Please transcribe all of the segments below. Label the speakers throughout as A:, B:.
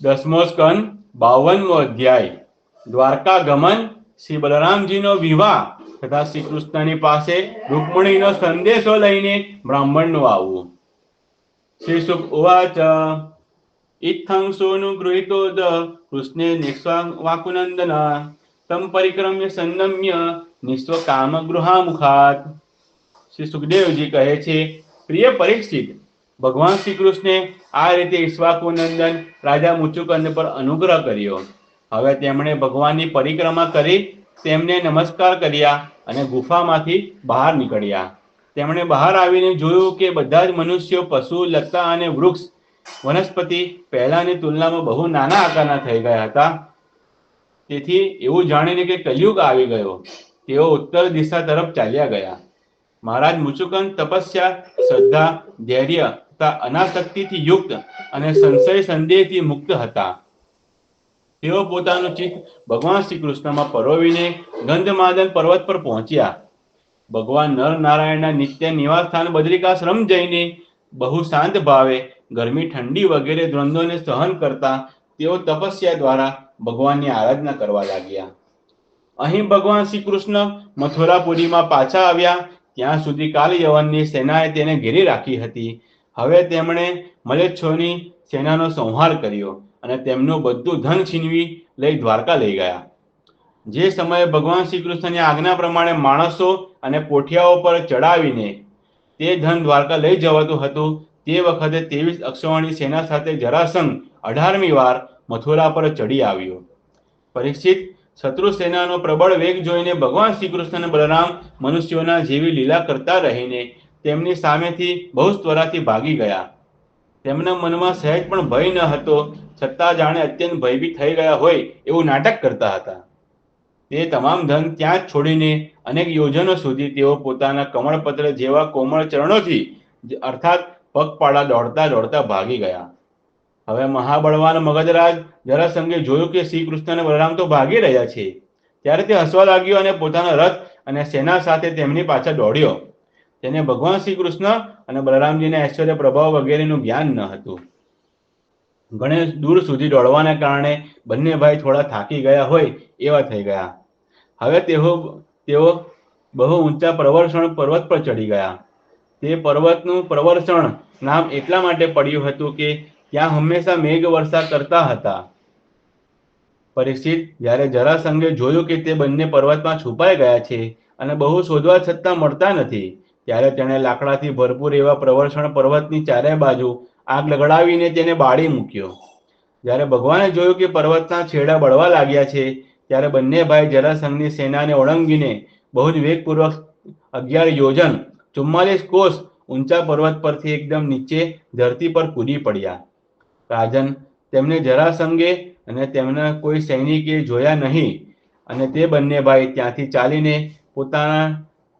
A: દસમો સ્કંદ, બાવનમો અધ્યાય દ્વારકા ગમન શ્રી બલરામજીનો વિવાહ, તથા શ્રી કૃષ્ણની પાસે રૂકમણીનો સંદેશો લઈને બ્રાહ્મણનું આવવું. શ્રી સુખ ઉવાચ ઇથંસોનું સોનું ગૃહીતોદ, કૃષ્ણે નિસ્વા વાકુનંદન, તમ પરિક્રમ્ય સંનમ્ય નિસ્વ કામ ગૃહામુખાત શ્રી સુખદેવજી કહે છે, પ્રિય પરીક્ષિત ભગવાન શ્રી કૃષ્ણે આ રીતે ઈશ્વાકુનંદન રાજા મુચુકંદ પર અનુગ્રહ કર્યો. હવે તેમણે ભગવાનની પરિક્રમા કરી, તેમને નમસ્કાર કર્યા અને ગુફામાંથી બહાર નીકળ્યા. તેમણે બહાર આવીને જોયું કે બધા જ મનુષ્યો, પશુ, લતા અને વૃક્ષ વનસ્પતિ પહેલાની તુલનામાં બહુ નાના આકારના થઈ ગયા હતા. તેથી એવું જાણીને કે કલયુગ આવી ગયો. તેઓ ઉત્તર દિશા તરફ ચાલ્યા ગયા. મહારાજ મુચુકંદ તપસ્યા, શ્રદ્ધા, ધૈર્ય તથા અનાસક્તિથી યુક્ત અને સંશય સંદેહથી મુક્ત હતા. તેઓ પોતાનું ચિત્ત ભગવાન શ્રી કૃષ્ણમાં પરોવીને ગંધમાદન પર્વત પર પહોંચ્યા. ભગવાન નર નારાયણના નિત્ય નિવાસ સ્થાન બદ્રિકાશ્રમ જઈને બહુ શાંત ભાવે ગરમી ઠંડી વગેરે દ્વંદ્વોને સહન કરતા તેઓ તપસ્યા દ્વારા ભગવાનની આરાધના કરવા લાગ્યા. અહીં ભગવાન શ્રી કૃષ્ણ મથુરાપુરીમાં પાછા આવ્યા, ત્યાં સુધી કાલયવનની સેનાએ તેને ઘેરી રાખી હતી. હવે તેમણે મલેચ્છોની સેનાનો સંહાર કર્યો અને તેમનું બધું ધન છીનવી લઈ દ્વારકા લઈ ગયા. જે સમયે ભગવાન શ્રી કૃષ્ણની આજ્ઞા પ્રમાણે માણસો અને પોઠિયાઓ પર ચડાવીને તે ધન દ્વારકા લઈ જવાતું હતું, તે વખતે ત્રેવીસ અક્ષવાણી સેના સાથે જરાસંઘ અઢારમી વાર મથુરા પર ચડી આવ્યો. પરીક્ષિત શત્રુ સેનાનો પ્રબળ વેગ જોઈને ભગવાન શ્રી કૃષ્ણ બલરામ મનુષ્યોના જેવી લીલા કરતા રહીને તેમની સામેથી બહુ ત્વરાથી ભાગી ગયા. તેમના મનમાં સહેજ પણ ભય ન હતો, છતાં જાણે અત્યંત ભયભીત થઈ ગયા હોય એવું નાટક કરતા હતા. તે તમામ ધન ત્યાં જ છોડીને અનેક યોજનો સુધી તેઓ પોતાના કમળપત્ર જેવા કોમળ ચરણોથી અર્થાત પગપાળા દોડતા દોડતા ભાગી ગયા. હવે મહાબળવાન મગધરાજ જરાસંઘે જોયું કે શ્રી કૃષ્ણ અને બલરામ તો ભાગી રહ્યા છે. ત્યારે તે હસવા લાગ્યો અને પોતાનો રથ અને સેના સાથે તેમની પાછળ દોડ્યો. તેને ભગવાન શ્રી કૃષ્ણ અને બલરામજીના ઐશ્વર્ય પ્રભાવ વગેરેનું જ્ઞાન ન હતું. ઘણે દૂર સુધી દોડવાના કારણે બંને ભાઈ થોડા થાકી ગયા હોય એવા થઈ ગયા. હવે તેઓ તેઓ બહુ ઊંચા પ્રવર્ષણ પર્વત પર ચડી ગયા. તે પર્વતનું પ્રવર્ષણ નામ એટલા માટે પડ્યું હતું કે ત્યાં હંમેશા મેઘ વર્ષા કરતા હતા. પરીક્ષિત, જ્યારે જરાસંઘે જોયું કે તે બંને પર્વતમાં છુપાઈ ગયા છે અને બહુ શોધવા છતાં મળતા નથી ત્યારે તેણે લાકડાથી ભરપૂર એવા પ્રવર્ષણ પર્વતની ચારે બાજુ આગ લગડાવીને તેને બાળી મૂક્યો. જ્યારે ભગવાને જોયું કે પર્વતના છેડા બળવા લાગ્યા છે, ત્યારે બંને ભાઈ જરાસંઘની સેનાને ઓળંગીને બહુ જ વેગપૂર્વક અગિયાર યોજન, ચુમ્માલીસ કોષ ઊંચા પર્વત પરથી એકદમ નીચે ધરતી પર કૂદી પડ્યા. રાજન, તેમને જરાસંઘે અને તેમના કોઈ સૈનિકે જોયા નહીં અને તે બંને ભાઈ ત્યાંથી ચાલીને પોતાના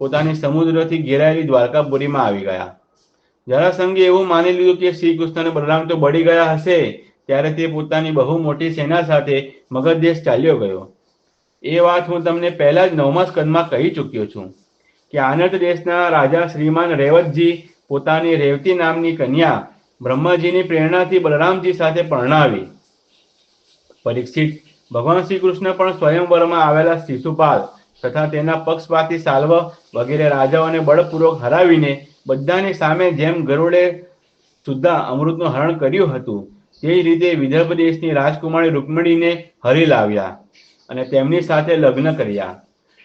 A: પોતાની સમુદ્રથી ઘેરાયેલી દ્વારકાપુરીમાં આવી ગયા. જરાસંઘે એવું માની લીધું કે શ્રી કૃષ્ણ બલરામ તો બળી ગયા હશે, ત્યારે તે પોતાની બહુ મોટી સેના સાથે મગધ દેશ ચાલ્યો ગયો. એ વાત હું તમને પહેલા જ નવમા સ્કંદમાં કહી ચૂક્યો છું, કે આનંદ દેશના રાજા શ્રીમાન રેવતજી પોતાની રેવતી નામની કન્યા બ્રહ્માજીની પ્રેરણાથી બલરામજી સાથે પરણાવી. પરીક્ષિત, ભગવાન શ્રી કૃષ્ણ પણ સ્વયંવરમાં આવેલા શિશુપાલ તથા તેના પક્ષપાતી સાલ્વ વગેરે રાજાઓને બળપૂર્વક હરાવીને બધાની સામે જેમ ગરુડે સુદ્ધા અમૃતનું હરણ કર્યું હતું, તે રીતે વિદર્ભ દેશની રાજકુમારી રૂકમણીને હરી લાવ્યા અને તેમની સાથે લગ્ન કર્યા.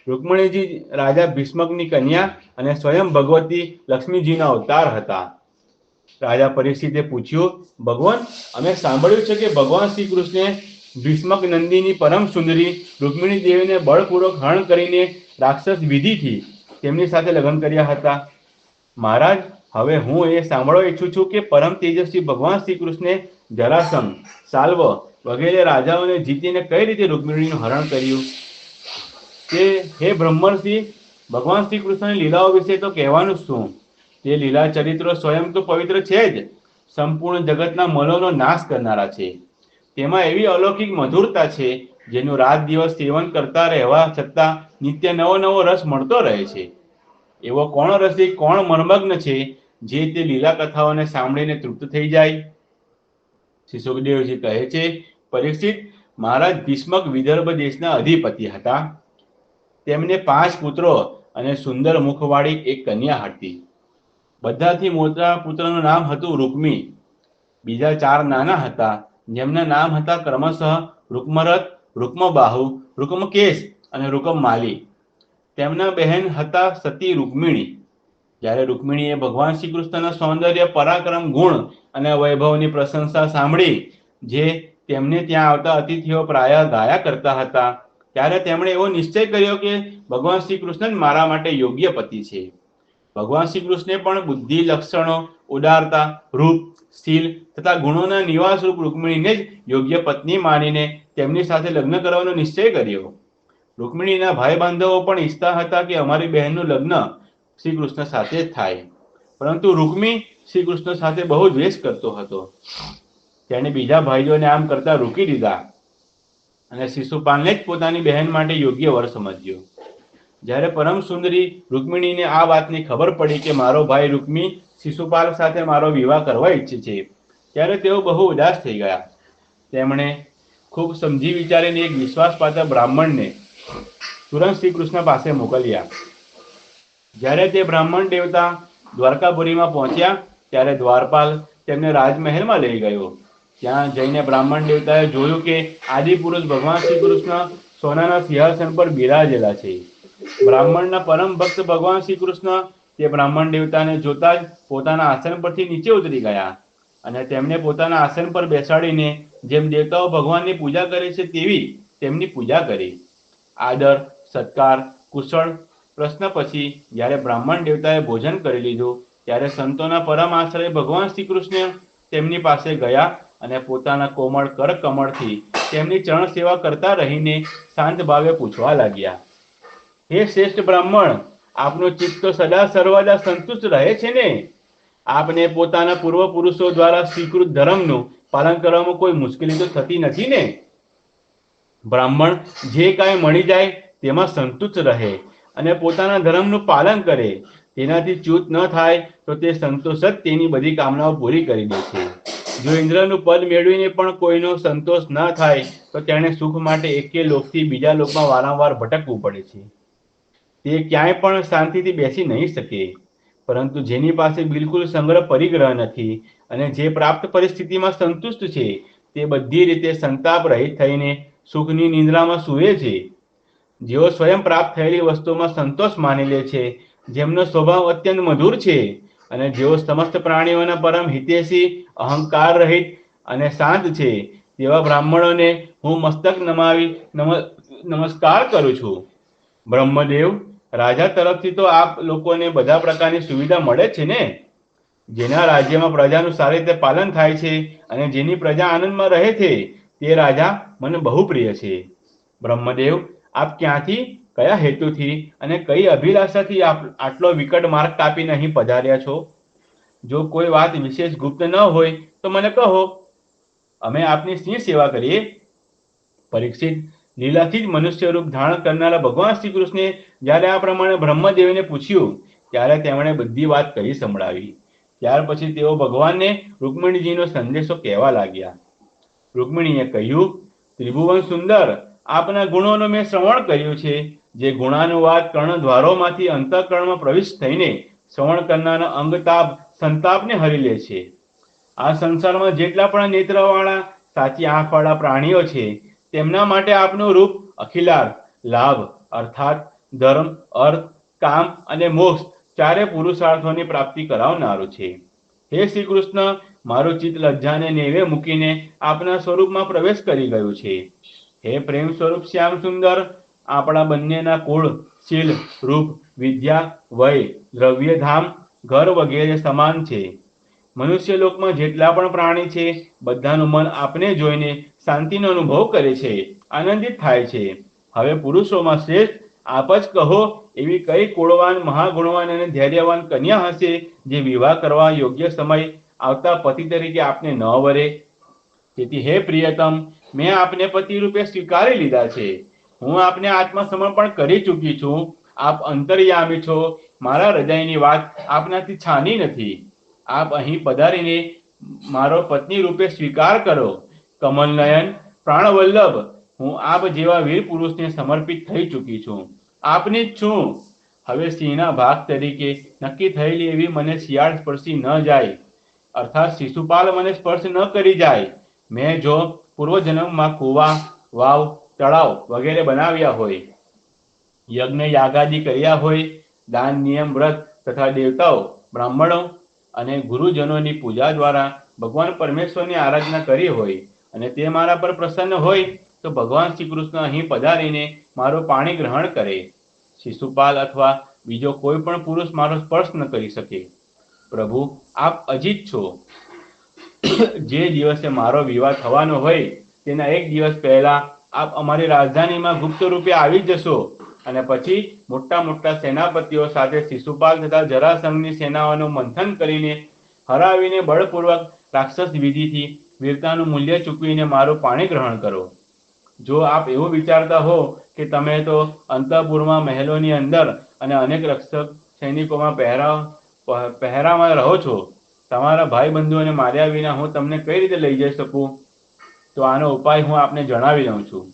A: રૂકમણીજી રાજા ભીષ્મકની કન્યા અને સ્વયં ભગવતી લક્ષ્મીજીના અવતાર હતા. રાજા પરીક્ષિતે પૂછ્યું, ભગવાન, અમે સાંભળ્યું છે કે ભગવાન શ્રી કૃષ્ણે ભીષ્મક નંદીની પરમ સુંદરી રૂકમિણી દેવીને બળપૂર્વક હરણ કરીને રાક્ષસ વિધિથી તેમની સાથે લગ્ન કર્યા હતા. મહારાજ, હવે હું એ સાંભળવા ઈચ્છું છું કે પરમ તેજસ્વી ભગવાન શ્રી કૃષ્ણે જરાસંઘ સાલ્વ વગેરે રાજાઓને જીતીને કઈ રીતે રૂકમિણીનું હરણ કર્યું? તે હે બ્રહ્મર્ષિ, ભગવાન શ્રી કૃષ્ણની લીલાઓ વિશે તો કહેવાનું શું? તે લીલા ચરિત્રો સ્વયં તો પવિત્ર છે જ. સંપૂર્ણ જગતના મનોનો નાશ કરનારા છે. તેમાં એવી અલૌકિક મધુરતા છે, જેનું રાત દિવસ સેવન કરતા રહેવા છતાં નિત્ય નવો નવો રસ મળતો રહે છે. એવો કોણ રસિક કોણ મર્મગ્ન છે, જે તે લીલા કથાઓને સાંભળીને તૃપ્ત થઈ જાય? શ્રી સુખદેવજી કહે છે, પરીક્ષિત, મહારાજ ભીષ્મક વિદર્ભ દેશના અધિપતિ હતા. તેમને પાંચ પુત્રો અને સુંદર મુખવાળી એક કન્યા હતી. બધાથી મોટા પુત્રનું નામ હતું રૂકમી બીજા ચાર નાના હતા. જેમના નામ હતા ક્રમશઃ રૂકમરત રૂકમબાહુ, રૂકમકેશ અને રૂકમમાલી. તેમના બહેન હતા સતી રૂકમિણી. જ્યારે રૂકમિણીએ ભગવાન શ્રી કૃષ્ણના સૌંદર્ય, પરાક્રમ, ગુણ અને વૈભવની પ્રશંસા સાંભળી, જે તેમને ત્યાં આવતા અતિથિઓ પ્રાય ગાયા કરતા હતા, ત્યારે તેમણે એવો નિશ્ચય કર્યો કે ભગવાન શ્રી કૃષ્ણ મારા માટે યોગ્ય પતિ છે. ભગવાન શ્રી કૃષ્ણે પણ બુદ્ધિ લક્ષણો ઉદારતા રૂપ શીલ તથા ગુણોના નિવાસ રૂપ રૂકમિણીને જ યોગ્ય પત્ની માનીને તેમની સાથે લગ્ન કરવાનો નિશ્ચય કર્યો. રૂકમિણીના ભાઈ બાંધવો પણ ઈચ્છતા હતા કે અમારી બહેનનું લગ્ન શ્રી કૃષ્ણ સાથે જ થાય. પરંતુ રૂકમી શ્રી કૃષ્ણ સાથે બહુ દ્વેષ કરતો હતો. તેણે બીજા ભાઈઓને આમ કરતા રોકી દીધા અને શિશુપાલને જ પોતાની બહેન માટે યોગ્ય વર સમજ્યો. જ્યારે પરમ સુંદરી રૂકમિણીને આ વાતની ખબર પડી કે મારો ભાઈ રૂકમી શિશુપાલ સાથે મારો વિવાહ કરવા ઈચ્છે છે, ત્યારે તેઓ બહુ ઉદાસ થઈ ગયા. તેમણે ખૂબ સમજી વિચારીને એક વિશ્વાસપાત્ર બ્રાહ્મણને તુરંત શ્રી કૃષ્ણ પાસે મોકલ્યા. જ્યારે તે બ્રાહ્મણ દેવતા દ્વારકાપુરીમાં પહોંચ્યા, ત્યારે દ્વારપાલ તેમને રાજમહેલમાં લઈ ગયો. ત્યાં જઈને બ્રાહ્મણ દેવતાએ જોયું કે આદિપુરુષ ભગવાન શ્રી કૃષ્ણ સોનાના સિંહાસન પર બિરાજેલા છે. બ્રાહ્મણના પરમ ભક્ત ભગવાન શ્રી કૃષ્ણ તે બ્રાહ્મણ દેવતાને જોતા જ પોતાના આસન પરથી નીચે ઉતરી ગયા અને તેમને પોતાના આસન પર બેસાડીને જેમ દેવતાઓ ભગવાનની પૂજા કરે છે તેવી તેમની પૂજા કરી. આદર, સત્કાર, કુશળ પ્રશ્ન પછી જ્યારે બ્રાહ્મણ દેવતાએ ભોજન કરી લીધું, ત્યારે સંતોના પરમ આશ્રય ભગવાન શ્રી કૃષ્ણ તેમની પાસે ગયા અને પોતાના કોમળ કર કમળથી તેમની ચરણ સેવા કરતા રહીને શાંત ભાવે પૂછવા લાગ્યા. હે શ્રેષ્ઠ બ્રાહ્મણ, આપનું ચિત્ત સદા સર્વદા સંતુષ્ટ રહે છે ને? આપને પોતાના પૂર્વપુરુષો દ્વારા સ્વીકૃત ધર્મનું પાલન કરવામાં કોઈ મુશ્કેલી તો થતી નથી ને? બ્રાહ્મણ જે કાંઈ મળી જાય તેમાં સંતુષ્ટ રહે અને પોતાના ધર્મનું પાલન કરે. તેનાથી ચ્યુત ન થાય તો તે સંતોષ જ તેની બધી કામનાઓ પૂરી કરી દે છે. જો ઇન્દ્રનું પદ મેળવીને પણ કોઈનો સંતોષ ન થાય તો તેણે સુખ માટે એકે લોકથી બીજા લોકમાં વારંવાર ભટકવું પડે છે. તે ક્યાંય પણ શાંતિથી બેસી નહીં શકે. પરંતુ જેની પાસે બિલકુલ સંગ્રહ પરિગ્રહ નથી અને જે પ્રાપ્ત પરિસ્થિતિમાં સંતુષ્ટ છે, તે બધી રીતે સંતાપ રહિત થઈને સુખની નિંદ્રામાં સૂવે છે. જેઓ સ્વયં પ્રાપ્ત થયેલી વસ્તુમાં સંતોષ માની લે છે, જેમનો સ્વભાવ અત્યંત મધુર છે અને જેઓ સમસ્ત પ્રાણીઓના પરમ હિતેશી, અહંકાર રહિત અને શાંત છે, તેવા બ્રાહ્મણોને હું મસ્તક નમાવી નમસ્કાર કરું છું. બ્રહ્મદેવ રાજા તરફથી તો આપ લોકોને બધા પ્રકારની સુવિધા મળે છે ને? જેના રાજ્યમાં પ્રજાનું સારી રીતે પાલન થાય છે અને જેની પ્રજા આનંદમાં રહે છે, તે રાજા મને બહુ પ્રિય છે. બ્રહ્મદેવ, આપ ક્યાંથી, કયા હેતુથી અને કઈ અભિલાષાથી આપ આટલો વિકટ માર્ગ કાપીને અહીં પધાર્યા છો? જો કોઈ વાત વિશેષ ગુપ્ત ન હોય, તો મને કહો. અમે આપની સિંહ સેવા કરીએ. પરીક્ષિત લીલાથી જ મનુષ્ય રૂપ ધારણ કરનારા ભગવાન શ્રી કૃષ્ણે જ્યારે આ પ્રમાણે બ્રહ્મદેવને પૂછ્યું, ત્યારે તેમણે બધી વાત કહી સંભળાવી. ત્યાર પછી તેઓ ભગવાનને રૂકમિણીજીનો સંદેશો કહેવા લાગ્યા. રૂકમિણીએ કહ્યું, ત્રિભુવન સુંદર, આપના ગુણોનો મેં શ્રવણ કર્યું છે. જે ગુણાનુવાદ કર્ણદ્વારોમાંથી અંતઃકરણમાં પ્રવિષ્ટ થઈને શ્રવણ કરનારના અંગતાપ સંતાપને હરી લે છે. આ સંસારમાં જેટલા પણ નેત્રવાળા સાચી આંખવાળા પ્રાણીઓ છે તેમના માટે આપનું રૂપ અખિલાર, લાભ, અર્થાત ધર્મ, અર્થ, કામ અને મોક્ષ ચારે પુરુષાર્થોની પ્રાપ્તિ કરાવનારું છે. હે શ્રી કૃષ્ણ મારું ચિત્ત લજ્જાને નેવે મૂકીને આપના સ્વરૂપમાં પ્રવેશ કરી ગયું છે. હે પ્રેમ સ્વરૂપ શ્યામ સુંદર, આપણા બંનેના કુળ, શીલ, રૂપ, વિદ્યા, વય દ્રવ્ય ધામ ઘર વગેરે સમાન છે. મનુષ્ય લોકમાં જેટલા પણ પ્રાણી છે, બધાનું મન આપને જોઈને શાંતિનો અનુભવ કરે છે, આનંદિત થાય છે. હવે પુરુષોમાં શ્રેષ્ઠ આપ જ કહો, એવી કઈ કુળવાન, મહાગુણવાન અને ધૈર્યવાન કન્યા હશે જે વિવાહ કરવા યોગ્ય સમય આવતા પતિ તરીકે આપને ન વરે? તેથી હે પ્રિયતમ, મેં આપને પતિ રૂપે સ્વીકારી લીધા છે. હું આપને આત્મસમર્પણ કરી ચૂકી છું. આપ અંતર્યામી છો. મારા હૃદયની વાત આપનાથી છાની નથી. આપ અહીં પધારીને મારો પત્ની રૂપે સ્વીકાર કરો. કમલનયન, પ્રાણવલ્લભ, હું આપ જેવા વીર પુરુષને સમર્પિત થઈ ચૂકી છું. આપની જ છું. હવે સિંહના ભાગ તરીકે નક્કી થયેલી એવી મને શિયાળ સ્પર્શી ન જાય. અર્થાત શિશુપાલ મને સ્પર્શ ન કરી જાય. મેં જો પૂર્વજન્મમાં કુવા, વાવ, તળાવ વગેરે બનાવ્યા હોય, યજ્ઞ યાગાદી કર્યા હોય, દાન નિયમ વ્રત તથા દેવતાઓ, બ્રાહ્મણો અને ગુરુજનોની પૂજા દ્વારા ભગવાન પરમેશ્વરની આરાધના કરી હોય અને તે મારા પર પ્રસન્ન હોય, તો ભગવાન શ્રી કૃષ્ણ અહીં પધારીને મારું પાણી ગ્રહણ કરે. શિશુપાલ અથવા બીજો કોઈ પણ પુરુષ મારો સ્પર્શ ન કરી શકે. પ્રભુ, આપ અજીત છો. જે દિવસે મારો વિવાહ થવાનો હોય, તેના એક દિવસ પહેલા આપ અમારી રાજધાનીમાં ગુપ્ત રૂપે આવી જશો. અને પછી મોટા મોટા સેનાપતિઓ સાથે શિશુપાલ તથા જરાસંઘની સેનાઓનું મંથન કરીને હરાવીને બળપૂર્વક રાક્ષસ વિધિથી વીરતાનું મૂલ્ય ચૂકવીને મારું પાણી ગ્રહણ કરો. જો આપ એવું વિચારતા હો કે તમે તો અંતઃપુરમાં મહેલોની અંદર અને અનેક રક્ષક સૈનિકોમાં પહેરા પહેરામાં રહો છો, તમારા ભાઈ બંધુઓને માર્યા વિના હું તમને કઈ રીતે લઈ જઈ શકું? તો આનો ઉપાય હું આપને જણાવી દઉં છું.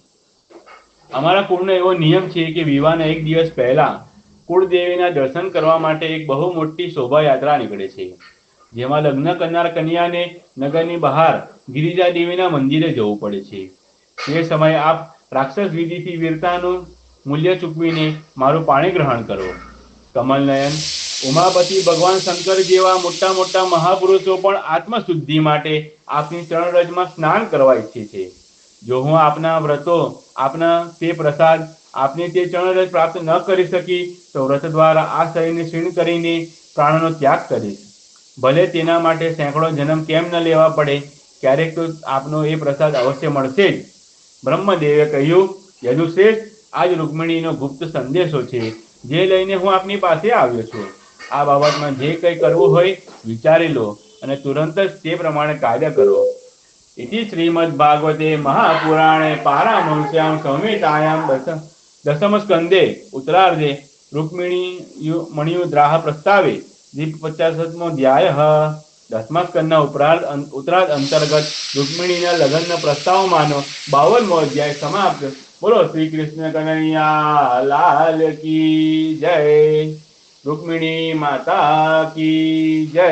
A: અમારા કુળનો એવો નિયમ છે કે વિવાહના એક દિવસ પહેલા કુળદેવીના દર્શન કરવા માટે એક બહુ મોટી શોભાયાત્રા નીકળે છે. જેમાં લગ્ન કરનાર કન્યાને નગરની બહાર ગિરિજા દેવીના મંદિરે જવું પડે છે. તે સમયે આપ રાક્ષસ વિધિથી વીરતાનું મૂલ્ય ચૂકવીને મારું પાણી ગ્રહણ કરો. કમલનયન, ઉમાપતિ ભગવાન શંકર જેવા મોટા મોટા મહાપુરુષો પણ આત્મશુદ્ધિ માટે આપની ચરણ રજમાં સ્નાન કરવા ઈચ્છે છે. જો હું આપના વ્રતો, આપના તે પ્રસાદ, આપને તે ચરણ પ્રાપ્ત ન કરી શકી, તો વ્રત દ્વારા આ શરીરને ક્ષીણ કરીને પ્રાણનો ત્યાગ કરીશ ભલે તેના માટે સેંકડો જન્મ કેમ ન લેવા પડે, ક્યારેક તો આપનો એ પ્રસાદ અવશ્ય મળશે જ. બ્રહ્મદેવે કહ્યું યદુશ્રેષ્ઠ આજ રૂકમિણીનો ગુપ્ત સંદેશો છે, જે લઈને હું આપની પાસે આવ્યો છું. આ બાબતમાં જે કંઈ કરવું હોય, વિચારી લો અને તુરંત જ તે પ્રમાણે કાર્ય કરો. ઇતિ શ્રીમદ ભાગવતે મહાપુરાણે પારામહંસ્યામ સંહિતાયામ दशमस्कन्दे उत्तरार्धे रुक्मिणी ઉત્તરાર્ધે प्रस्तावे પચાસમો ધ્યાય દસમા સ્કંદના ઉપરાર્ધ ઉત્તરાર્ધ અંતર્ગત રૂકમિણીના લગ્નના પ્રસ્તાવમાંનો બાવનમો અધ્યાય સમાપ્ત બોલો શ્રી કૃષ્ણ કનૈયા લાલ કી જય રૂકમિણી માતા કી જય